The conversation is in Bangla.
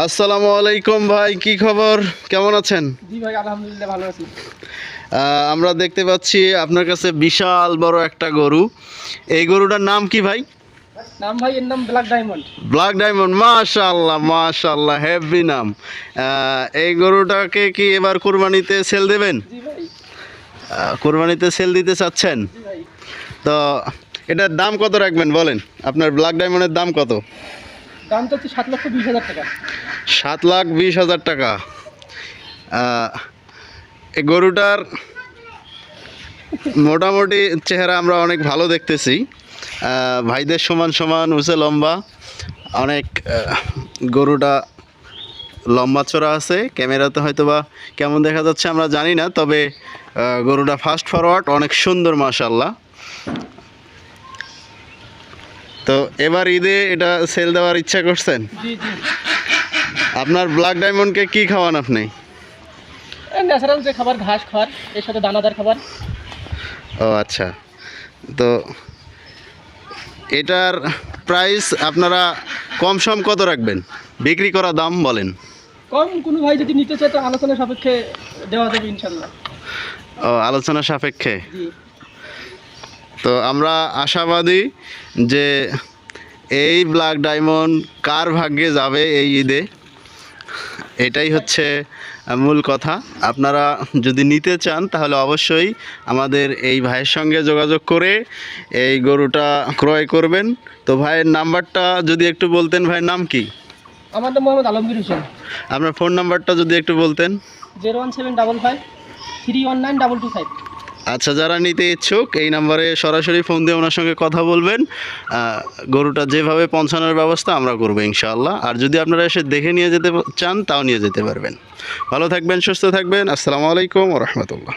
আসসালামু আলাইকুম ভাই কি খবর? কেমন আছেন? জি ভাই আলহামদুলিল্লাহ ভালো আছি। আমরা দেখতে পাচ্ছি আপনার কাছে বিশাল বড় একটা গরু। এই গরুটার নাম কি ভাই? নাম ভাই এর নাম ব্ল্যাক ডায়মন্ড ব্ল্যাক ডায়মন্ড মাশাল্লাহ মাশাল্লাহ হেভি নাম। এই গরুটাকে কি এবার কুরবানিতে সেল দেবেন? জি ভাই। কুরবানিতে সেল দিতে চাচ্ছেন? জি ভাই। তো এটার দাম কত রাখবেন বলেন? আপনার ব্ল্যাক ডায়মন্ডের দাম কত? সাত লক্ষ বিশ হাজার টাকা। লাখ বিশ হাজার টাকা। এই গরুটার মোটামুটি চেহারা আমরা অনেক ভালো দেখতেছি। ভাইদের সমান সমান, উঁচে লম্বা। অনেক গরুটা লম্বা চড়া আছে। ক্যামেরাতে হয়তো বা কেমন দেখা যাচ্ছে আমরা জানি না, তবে গরুটা ফাস্ট ফরওয়ার্ড অনেক সুন্দর মাশাল্লাহ তো এবার ঈদে এটা সেল দেওয়ার ইচ্ছা করছেন? আপনার ব্ল্যাক ডায়মন্ডকে কি খাওয়ান আপনি? ন্যাচারাল যে খাবার ঘাস খাবার এর সাথে দানাদার খাবার। ও আচ্ছা। তো এটার প্রাইস আপনারা কম সম কত রাখবেন? বিক্রি করা দাম বলেন। কম কোনো ভাই যদি নিতে চায় তো আলোচনা সাপেক্ষে দেওয়া যাবে ইনশাল্লাহ। ও আলোচনা সাপেক্ষে? জি। তো আমরা আশাবাদী যে এই ব্ল্যাক ডায়মন্ড কার ভাগ্যে যাবে এই ঈদে? এটাই হচ্ছে মূল কথা। আপনারা যদি নিতে চান তাহলে অবশ্যই আমাদের এই ভাইয়ের সঙ্গে যোগাযোগ করে এই গরুটা ক্রয় করবেন। তো ভাইয়ের নাম্বারটা যদি একটু বলতেন ভাইয়ের নাম কি? আমার নাম মোহাম্মদ আলমগীর হোসেন। আপনার ফোন নাম্বারটা যদি একটু বলতেন। Zero one seven double five three one nine double two five. আচ্ছা যারা নিতে ইচ্ছুক, এই নাম্বারে সরাসরি ফোন দিয়ে ওনার সঙ্গে কথা বলবেন। গরুটা যেভাবে পৌঁছানোর ব্যবস্থা আমরা করব ইনশাআল্লাহ। আর যদি আপনারা এসে দেখে নিয়ে যেতে চান, তাও নিয়ে যেতে পারবেন। ভালো থাকবেন, সুস্থ থাকবেন। আসসালামু আলাইকুম রহমতুল্লাহ।